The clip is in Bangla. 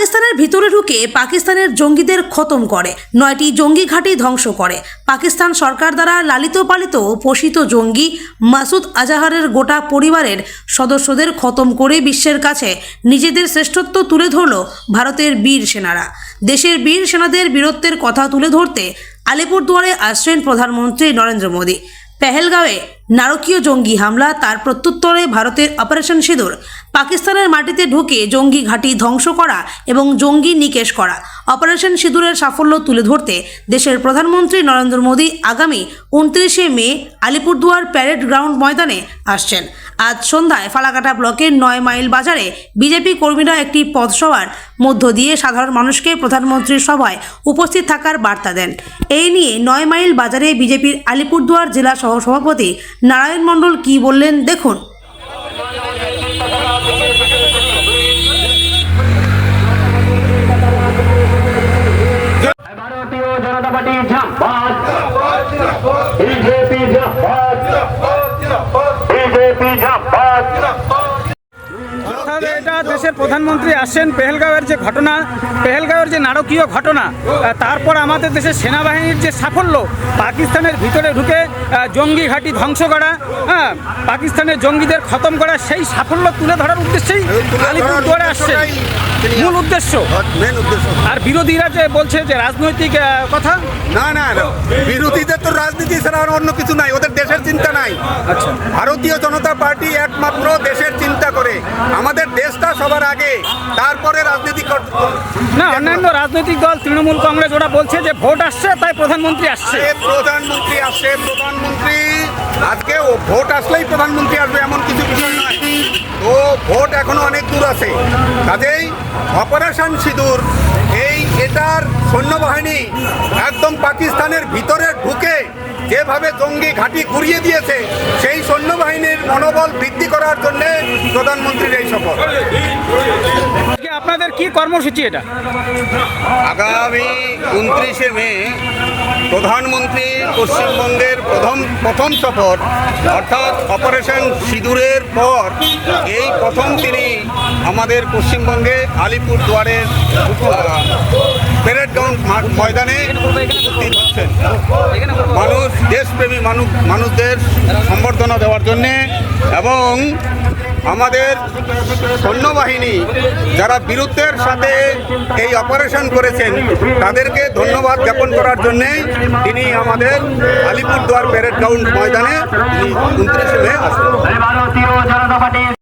পাকিস্তানের ভিতরে ঢুকে পাকিস্তানের জঙ্গিদের খতম করে। নয়টি জঙ্গি ঘাঁটি ধ্বংস করে। পাকিস্তান সরকার দ্বারা লালিত পালিত পোষিত জঙ্গি মাসুদ আজাহারের গোটা পরিবারের সদস্যদের খতম করে বিশ্বের কাছে নিজেদের শ্রেষ্ঠত্ব তুলে ধরল ভারতের বীর সেনারা। দেশের বীর সেনাদের বীরত্বের কথা তুলে ধরতে আলিপুরদুয়ারে আসছেন প্রধানমন্ত্রী নরেন্দ্র মোদী। পেহেলগাঁওয়ে নারকীয় জঙ্গি হামলা, তার প্রত্যুত্তরে ভারতের অপারেশন সিঁদুর, পাকিস্তানের মাটিতে ঢুকে জঙ্গি ঘাঁটি ধ্বংস করা এবং জঙ্গি নিকেশ করা। অপারেশন সিঁদুরের সাফল্য তুলে ধরতে দেশের প্রধানমন্ত্রী নরেন্দ্র মোদী আগামী উনত্রিশে মে আলিপুরদুয়ার প্যারেড গ্রাউন্ড ময়দানে আসছেন। আজ সন্ধ্যায় ফালাকাটা ব্লকের নয় মাইল বাজারে বিজেপি কর্মীরা একটি পথসভার মধ্য দিয়ে সাধারণ মানুষকে প্রধানমন্ত্রীর সভায় উপস্থিত থাকার বার্তা দেন। এই নিয়ে নয় মাইল বাজারে বিজেপির আলিপুরদুয়ার জেলা সহ সভাপতি নারায়ণ মণ্ডল কি বললেন দেখুন। ভারতীয় জনতা পার্টি দেশের প্রধানমন্ত্রী আসছেন পেহেলগাঁওয়ের যে ঘটনা পেহেলগাঁওয়ের যে নারকীয় ঘটনা তারপর আমাদের দেশের সেনাবাহিনীর যে সাফল্য পাকিস্তানের ভিতরে ঢুকে জঙ্গি ঘাঁটি ধ্বংস করা হ্যাঁ পাকিস্তানের জঙ্গিদের খতম করা সেই সাফল্য তুলে ধরার উদ্দেশ্যেই আলিপুরদুয়ারে আসছে মূল উদ্দেশ্য? মেন উদ্দেশ্য। আর বিরোধীরা যে বলছে যে রাজনৈতিক কথা? না না। বিরোধীদের তো রাজনীতি ছাড়া আর অন্য কিছু নাই। ওদের দেশের চিন্তা নাই। আচ্ছা। ভারতীয় জনতা পার্টি একমাত্র দেশের চিন্তা করে। আমাদের দেশটা সবার আগে তারপরে রাজনীতি না অন্যান্য রাজনৈতিক দল তৃণমূল কংগ্রেস ওরা বলছে যে ভোট আসছে তাই প্রধানমন্ত্রী আসছে। প্রধানমন্ত্রী আসছে প্রধানমন্ত্রী। আজকে ভোট আসলেই প্রধানমন্ত্রী আসবে এমন কিছু বিষয় নয় তো ভোট এখনও অনেক দূর আছে। কাজেই অপারেশন সিঁদুর, এই এটার সৈন্যবাহিনী একদম পাকিস্তানের ভিতরে ঢুকে যেভাবে জঙ্গি ঘাঁটি ঘুরিয়ে দিয়েছে, সেই সৈন্যবাহিনীর মনোবল বৃদ্ধি করার জন্যে প্রধানমন্ত্রীর এই সফর কি কর্মসূচি এটা? আগামী উনত্রিশে মে প্রধানমন্ত্রী পশ্চিমবঙ্গের প্রথম প্রথম সফর, অর্থাৎ অপারেশন সিঁদুরের পর এই প্রথম তিনি আমাদের পশ্চিমবঙ্গে আলিপুর দুয়ারের প্যারেড গ্রাউন্ড ময়দানে হচ্ছেন। মানুষ দেশপ্রেমী মানুষ মানুষদের সম্বর্ধনা দেওয়ার জন্যে এবং আমাদের সৈন্যবাহিনী যারা বীরত্বের সাথে এই অপারেশন করেছেন, তাদেরকে ধন্যবাদ জ্ঞাপন করার জন্যে তিনি আমাদের আলিপুরদুয়ার প্যারেড গ্রাউন্ড ময়দানে উনত্রিশে পার্টি